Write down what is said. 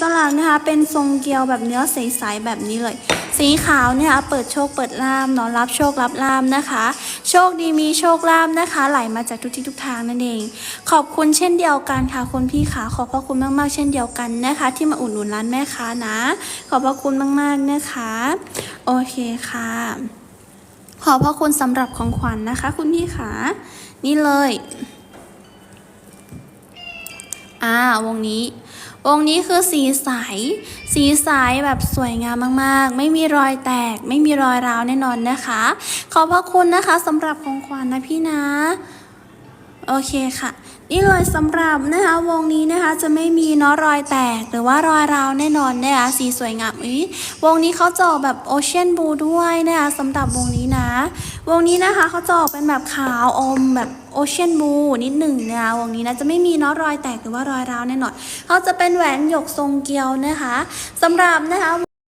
สลักนะคะเป็นทรงเกลียวแบบเนื้อใสๆแบบนี้เลย สีขาวเนี่ยเปิดโชคเปิดลามเนาะรับโชครับลามนะคะ โชคดีมีโชคลามนะคะ ไหลมาจากทุกที่ทุกทางนั่นเอง ขอบคุณเช่นเดียวกันค่ะคุณพี่ขาขอบพระคุณมากๆ เช่นเดียวกันนะคะ ที่มาอุดหนุนร้านแม่ค้านะ ขอบพระคุณมากๆนะคะ โอเคค่ะ ขอบพระคุณสำหรับของขวัญนะคะ คุณพี่ขานี่เลย อ่าวงนี้ องนี้คือสีใส สีใสแบบสวยงามมากๆ ไม่มีรอยแตก ไม่มีรอยร้าวแน่นอนนะคะ ขอบพระคุณนะคะสำหรับของขวัญนะพี่นะ โอเคค่ะ นี่เลยสำหรับนะคะวงนี้นะคะจะไม่มีเนาะรอยแตกหรือว่ารอยร้าวแน่นอนนะคะสีสวยงามอีวงนี้เขาจะออกแบบโอเชียนบลูด้วยนะคะสำหรับวงนี้นะ วงนี้นะคะเขาจะออกเป็นแบบขาวอมแบบโอเชียนบลูนิดหนึ่งนะคะวงนี้นะจะไม่มีเนาะรอยแตกหรือว่ารอยร้าวแน่นอนเขาจะเป็นแหวนหยกทรงเกลียวนะคะสำหรับนะคะ